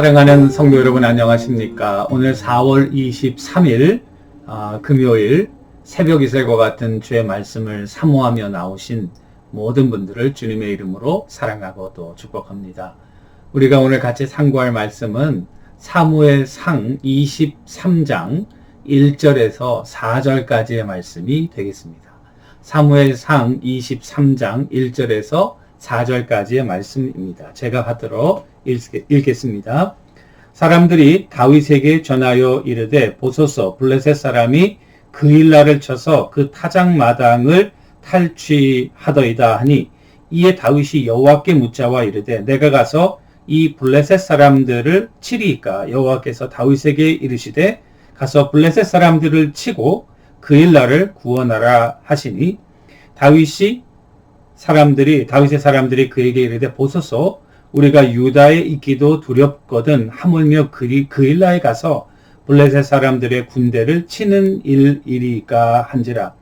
사랑하는 성도 여러분 안녕하십니까? 오늘 4월 23일 아, 금요일 새벽 이슬과 같은 주의 말씀을 사모하며 나오신 모든 분들을 주님의 이름으로 사랑하고 또 축복합니다. 우리가 오늘 같이 상고할 말씀은 사무엘 상 23장 1절에서 4절까지의 말씀이 되겠습니다. 사무엘 상 23장 1절에서 4절까지의 말씀입니다. 제가 받들어 읽겠습니다. 사람들이 다윗에게 전하여 이르되 보소서 블레셋 사람이 그 일날을 쳐서 그 타작 마당을 탈취하더이다 하니 이에 다윗이 여호와께 묻자와 이르되 내가 가서 이 블레셋 사람들을 치리이까 여호와께서 다윗에게 이르시되 가서 블레셋 사람들을 치고 그 일날을 구원하라 하시니 다윗이 사람들이 다윗의 사람들이 그에게 이르되 보소서 우리가 유다에 있기도 두렵거든 하물며 그리 그 일라에 가서 블레셋 사람들의 군대를 치는 일이리까 한지라.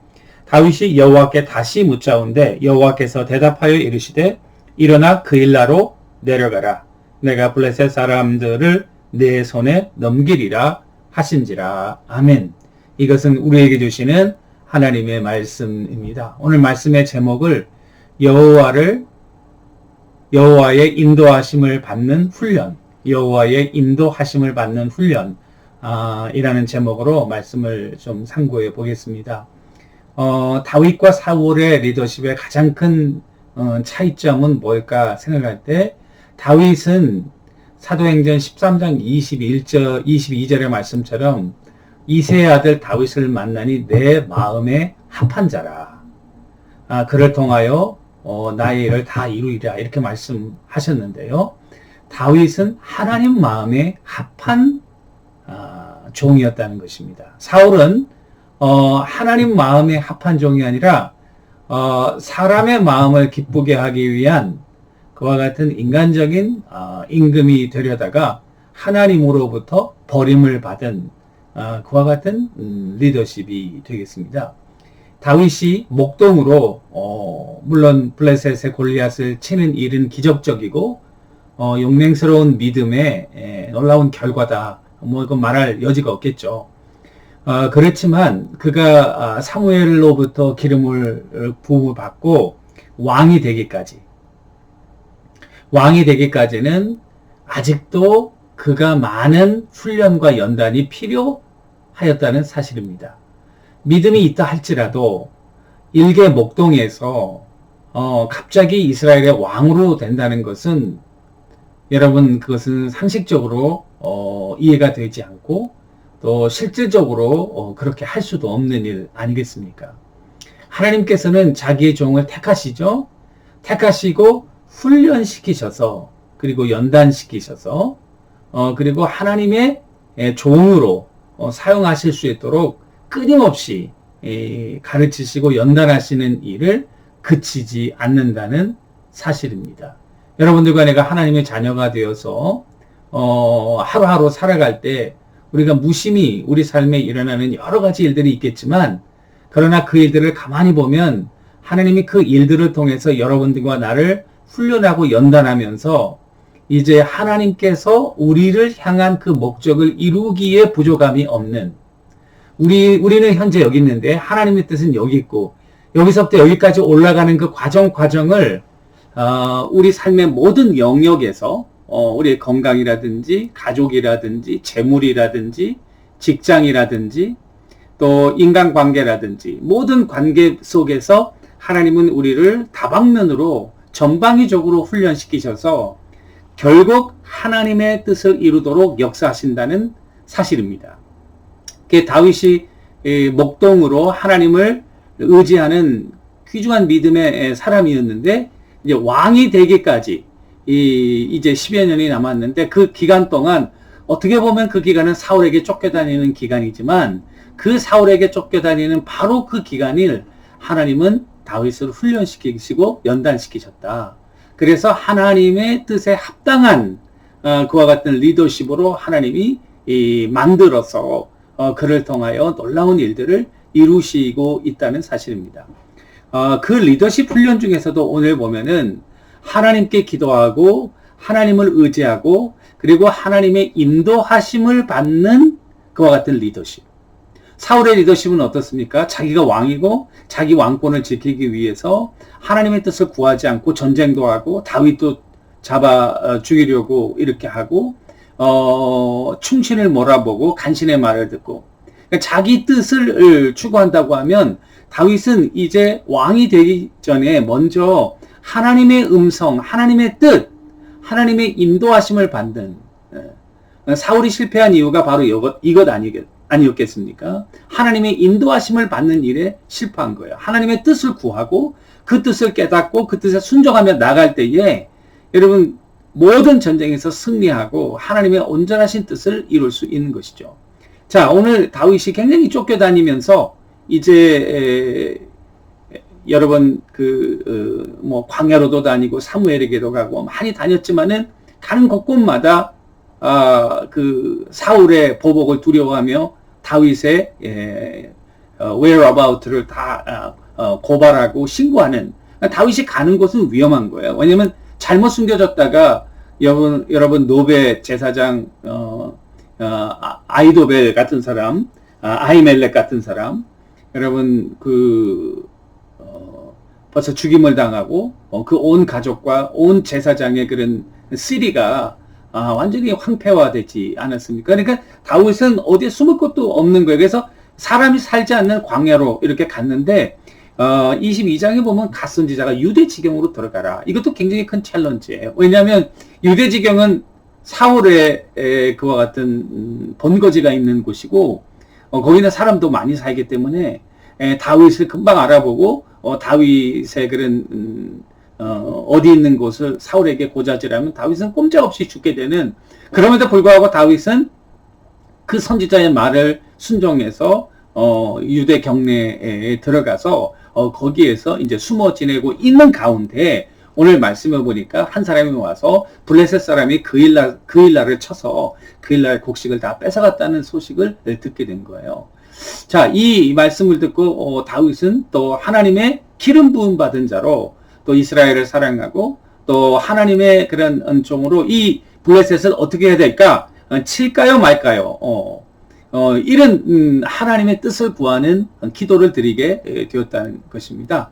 다윗이 여호와께 다시 묻자온데 여호와께서 대답하여 이르시되 일어나 그 일라로 내려가라. 내가 블레셋 사람들을 내 손에 넘기리라 하신지라. 아멘. 이것은 우리에게 주시는 하나님의 말씀입니다. 오늘 말씀의 제목을 여호와를 여호와의 인도하심을 받는 훈련, 여호와의 인도하심을 받는 훈련 아, 이라는 제목으로 말씀을 좀 상고해 보겠습니다. 어, 다윗과 사울의 리더십의 가장 큰 어, 차이점은 뭘까 생각할 때 다윗은 사도행전 13장 21절, 22절의 말씀처럼 이세 아들 다윗을 만나니 내 마음에 합한 자라. 아, 그를 통하여 어, 나의 일을 다 이루리라 이렇게 말씀하셨는데요. 다윗은 하나님 마음에 합한 아, 종이었다는 것입니다. 사울은 어, 하나님 마음에 합한 종이 아니라 어, 사람의 마음을 기쁘게 하기 위한 그와 같은 인간적인 어, 임금이 되려다가 하나님으로부터 버림을 받은 어, 그와 같은 음, 리더십이 되겠습니다. 다윗이 목동으로 어, 물론 블레셋의 골리앗을 치는 일은 기적적이고 어, 용맹스러운 믿음의 에, 놀라운 결과다. 뭐 이건 말할 여지가 없겠죠. 어, 그렇지만 그가 아, 사무엘로부터 기름을 부음을 받고 왕이 되기까지 왕이 되기까지는 아직도 그가 많은 훈련과 연단이 필요하였다는 사실입니다. 믿음이 있다 할지라도 일개 목동에서 어, 갑자기 이스라엘의 왕으로 된다는 것은 여러분 그것은 상식적으로 어, 이해가 되지 않고 또 실질적으로 어, 그렇게 할 수도 없는 일 아니겠습니까? 하나님께서는 자기의 종을 택하시죠. 택하시고 훈련시키셔서 그리고 연단시키셔서 어, 그리고 하나님의 종으로 어, 사용하실 수 있도록 끊임없이 가르치시고 연단하시는 일을 그치지 않는다는 사실입니다. 여러분들과 내가 하나님의 자녀가 되어서 어, 하루하루 살아갈 때 우리가 무심히 우리 삶에 일어나는 여러 가지 일들이 있겠지만 그러나 그 일들을 가만히 보면 하나님이 그 일들을 통해서 여러분들과 나를 훈련하고 연단하면서 이제 하나님께서 우리를 향한 그 목적을 이루기에 부족함이 없는 우리, 우리는 현재 여기 있는데 하나님의 뜻은 여기 있고 여기서부터 여기까지 올라가는 그 과정, 과정을 어, 우리 삶의 모든 영역에서 어, 우리의 건강이라든지 가족이라든지 재물이라든지 직장이라든지 또 인간관계라든지 모든 관계 속에서 하나님은 우리를 다방면으로 전방위적으로 훈련시키셔서 결국 하나님의 뜻을 이루도록 역사하신다는 사실입니다. 그 다윗이 목동으로 하나님을 의지하는 귀중한 믿음의 사람이었는데 이제 왕이 되기까지 이제 10여 년이 남았는데 그 기간 동안 어떻게 보면 그 기간은 사울에게 쫓겨다니는 기간이지만 그 사울에게 쫓겨다니는 바로 그 기간을 하나님은 다윗을 훈련시키시고 연단시키셨다. 그래서 하나님의 뜻에 합당한 어, 그와 같은 리더십으로 하나님이 만들어서 어, 그를 통하여 놀라운 일들을 이루시고 있다는 사실입니다. 어, 그 리더십 훈련 중에서도 오늘 보면은 하나님께 기도하고 하나님을 의지하고 그리고 하나님의 인도하심을 받는 그와 같은 리더십. 사울의 리더십은 어떻습니까? 자기가 왕이고 자기 왕권을 지키기 위해서 하나님의 뜻을 구하지 않고 전쟁도 하고 다윗도 잡아 어, 죽이려고 이렇게 하고 어, 충신을 몰아보고 간신의 말을 듣고 그러니까 자기 뜻을 추구한다고 하면 다윗은 이제 왕이 되기 전에 먼저 하나님의 음성, 하나님의 뜻, 하나님의 인도하심을 받는 예. 사울이 실패한 이유가 바로 이것, 이것 아니겠, 아니었겠습니까? 하나님의 인도하심을 받는 일에 실패한 거예요. 하나님의 뜻을 구하고 그 뜻을 깨닫고 그 뜻에 순종하며 나갈 때에 여러분 모든 전쟁에서 승리하고 하나님의 온전하신 뜻을 이룰 수 있는 것이죠. 자, 오늘 다윗이 굉장히 쫓겨다니면서 이제 에, 여러분 그뭐 어, 광야로도 다니고 사무엘에게도 가고 많이 다녔지만은 가는 곳곳마다 아, 그 사울의 보복을 두려워하며 다윗의 예, 어, whereabout를 다 아, 어, 고발하고 신고하는 다윗이 가는 곳은 위험한 거예요. 왜냐하면 잘못 숨겨졌다가 여러분 여러분 노베 제사장 어, 어, 아, 아이도벨 같은 사람, 아, 이멜렉 같은 사람, 여러분 그 어, 벌써 죽임을 당하고 어, 그온 가족과 온 제사장의 그런 시리가 아, 완전히 황폐화되지 않았습니까? 그러니까 다윗은 어디에 숨을 곳도 없는 거예요. 그래서 사람이 살지 않는 광야로 이렇게 갔는데 어, 22장에 보면 갓선지자가 유대 지경으로 들어가라. 이것도 굉장히 큰 챌린지예요. 왜냐하면 유대 지경은 사울의 에, 그와 같은 음, 본거지가 있는 곳이고 어, 거기는 사람도 많이 살기 때문에 에, 다윗을 금방 알아보고 어, 다윗의 그런 음, 어, 어디 있는 곳을 사울에게 고자질하면 다윗은 꼼짝없이 죽게 되는 그럼에도 불구하고 다윗은 그 선지자의 말을 순종해서 어, 유대 경내에 들어가서 어, 거기에서 이제 숨어 지내고 있는 가운데 오늘 말씀을 보니까 한 사람이 와서 블레셋 사람이 그일라, 그일라를 쳐서 그일라의 곡식을 다 뺏어갔다는 소식을 듣게 된 거예요. 자, 이 말씀을 듣고 어, 다윗은 또 하나님의 기름 부음 받은 자로 또 이스라엘을 사랑하고 또 하나님의 그런 은총으로 이 블레셋을 어떻게 해야 될까? 어, 칠까요 말까요? 어, 어, 이런 음, 하나님의 뜻을 구하는 기도를 드리게 되었다는 것입니다.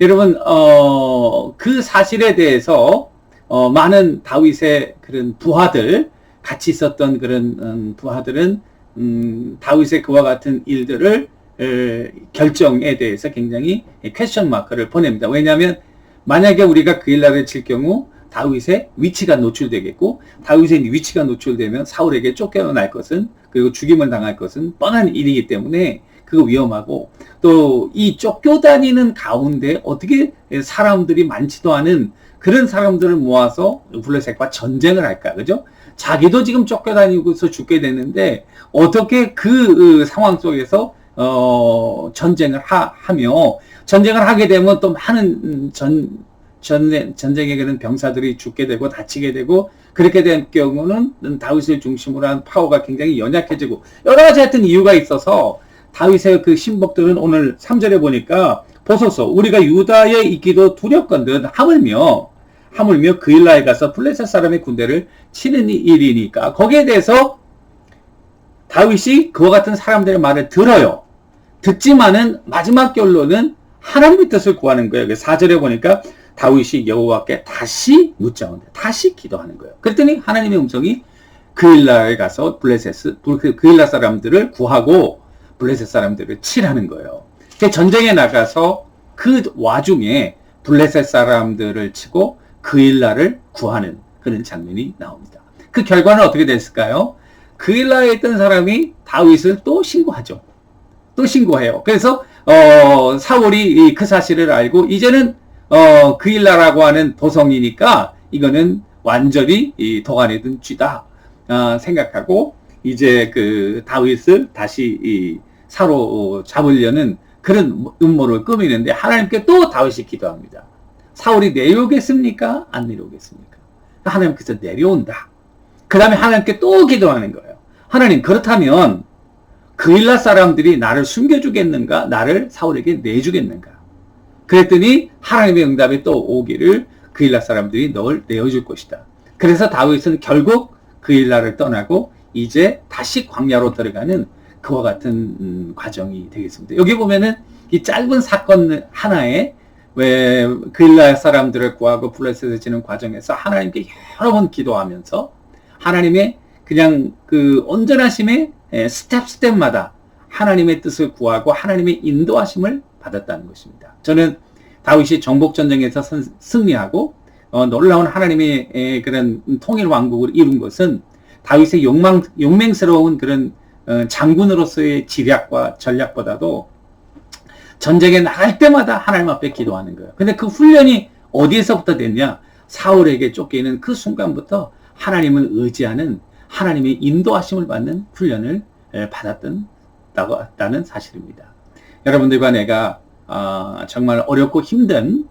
여러분 어, 그 사실에 대해서 어, 많은 다윗의 그런 부하들 같이 있었던 그런 음, 부하들은 음, 다윗의 그와 같은 일들을 에, 결정에 대해서 굉장히 퀘션 마크를 보냅니다. 왜냐하면 만약에 우리가 그 일날을 칠 경우 다윗의 위치가 노출되겠고 다윗의 위치가 노출되면 사울에게 쫓겨날 것은 그리고 죽임을 당할 것은 뻔한 일이기 때문에 그거 위험하고 또 이 쫓겨다니는 가운데 어떻게 사람들이 많지도 않은 그런 사람들을 모아서 블레셋과 전쟁을 할까 그죠? 자기도 지금 쫓겨다니고서 죽게 되는데 어떻게 그 상황 속에서 어 전쟁을 하, 하며 전쟁을 하게 되면 또 많은 전 전쟁, 전쟁에 그런 병사들이 죽게 되고 다치게 되고 그렇게 된 경우는 다윗을 중심으로 한 파워가 굉장히 연약해지고 여러 가지 하여튼 이유가 있어서 다윗의 그 신복들은 오늘 3절에 보니까 보소서 우리가 유다에 있기도 두렵건든 하물며 하물며 그일라에 가서 블레셋 사람의 군대를 치는 일이니까 거기에 대해서 다윗이 그와 같은 사람들의 말을 들어요. 듣지만은 마지막 결론은 하나님의 뜻을 구하는 거예요. 4절에 보니까 다윗이 여호와께 다시 묻자온데 다시 기도하는 거예요. 그랬더니 하나님의 음성이 그일라에 가서 블레셋 그일라 사람들을 구하고 블레셋 사람들을 칠하는 거예요. 전쟁에 나가서 그 와중에 블레셋 사람들을 치고 그일라를 구하는 그런 장면이 나옵니다. 그 결과는 어떻게 됐을까요? 그일라에 있던 사람이 다윗을 또 신고하죠. 또 신고해요. 그래서 어, 사울이 그 사실을 알고 이제는 어, 그일라라고 하는 도성이니까 이거는 완전히 이 도안에 든 쥐다 어, 생각하고 이제 그 다윗을 다시 이 사로 잡으려는 그런 음모를 꾸미는데 하나님께 또 다윗이 기도합니다. 사울이 내려오겠습니까? 안 내려오겠습니까? 하나님께서 내려온다. 그 다음에 하나님께 또 기도하는 거예요. 하나님 그렇다면 그일라 사람들이 나를 숨겨주겠는가? 나를 사울에게 내주겠는가? 그랬더니 하나님의 응답이 또 오기를 그일라 사람들이 널 내어줄 것이다. 그래서 다윗은 결국 그 일날을 떠나고 이제 다시 광야로 들어가는 그와 같은 음, 과정이 되겠습니다. 여기 보면은 이 짧은 사건 하나에 왜 그일날 사람들을 구하고 블레셋을 지는 과정에서 하나님께 여러 번 기도하면서 하나님의 그냥 그 온전하심의 예, 스텝 스텝마다 하나님의 뜻을 구하고 하나님의 인도하심을 받았다는 것입니다. 저는 다윗이 정복 전쟁에서 선- 승리하고 어, 놀라운 하나님의 에, 그런 통일 왕국을 이룬 것은 다윗의 욕망 용맹스러운 그런 어, 장군으로서의 지략과 전략보다도 전쟁에 나갈 때마다 하나님 앞에 기도하는 거예요. 근데 그 훈련이 어디에서부터 됐냐? 사울에게 쫓기는 그 순간부터 하나님을 의지하는 하나님의 인도하심을 받는 훈련을 에, 받았던 다는 사실입니다. 여러분들과 내가 어, 정말 어렵고 힘든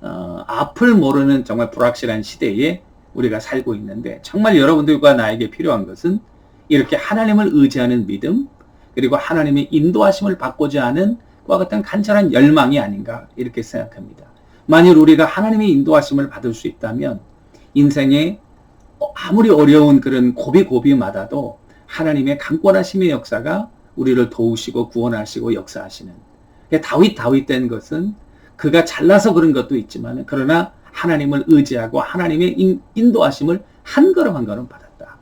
어, 앞을 모르는 정말 불확실한 시대에 우리가 살고 있는데 정말 여러분들과 나에게 필요한 것은 이렇게 하나님을 의지하는 믿음 그리고 하나님의 인도하심을 받고자 하는 그와 같은 간절한 열망이 아닌가 이렇게 생각합니다. 만일 우리가 하나님의 인도하심을 받을 수 있다면 인생에 아무리 어려운 그런 고비고비마다도 하나님의 강권하심의 역사가 우리를 도우시고 구원하시고 역사하시는 그러니까 다윗 다윗 된 것은 그가 잘나서 그런 것도 있지만 그러나 하나님을 의지하고 하나님의 인, 인도하심을 한 걸음 한 걸음 받았다.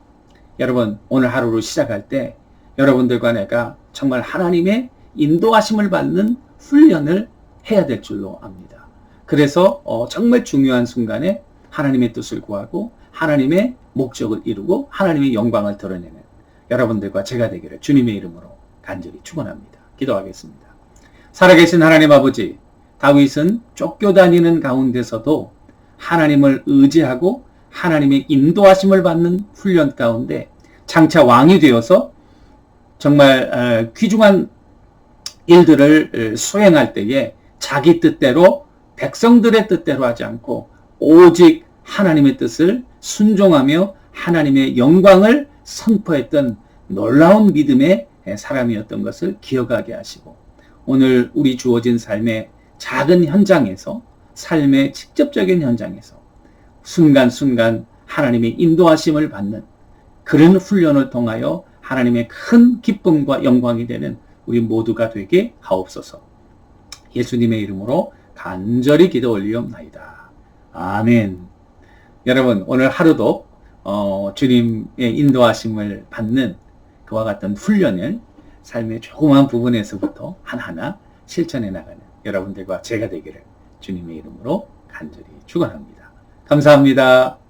여러분 오늘 하루를 시작할 때 여러분들과 내가 정말 하나님의 인도하심을 받는 훈련을 해야 될 줄로 압니다. 그래서 어, 정말 중요한 순간에 하나님의 뜻을 구하고 하나님의 목적을 이루고 하나님의 영광을 드러내는 여러분들과 제가 되기를 주님의 이름으로 간절히 축원합니다. 기도하겠습니다. 살아계신 하나님 아버지, 다윗은 쫓겨다니는 가운데서도 하나님을 의지하고 하나님의 인도하심을 받는 훈련 가운데 장차 왕이 되어서 정말 어, 귀중한 일들을 수행할 때에 자기 뜻대로 백성들의 뜻대로 하지 않고 오직 하나님의 뜻을 순종하며 하나님의 영광을 선포했던 놀라운 믿음의 사람이었던 것을 기억하게 하시고 오늘 우리 주어진 삶의 작은 현장에서 삶의 직접적인 현장에서 순간순간 하나님의 인도하심을 받는 그런 훈련을 통하여 하나님의 큰 기쁨과 영광이 되는 우리 모두가 되게 하옵소서. 예수님의 이름으로 간절히 기도 올리옵나이다. 아멘. 여러분 오늘 하루도 어, 주님의 인도하심을 받는 그와 같은 훈련을 삶의 조그마한 부분에서부터 하나하나 실천해 나가는 여러분들과 제가 되기를 주님의 이름으로 간절히 축원합니다. 감사합니다.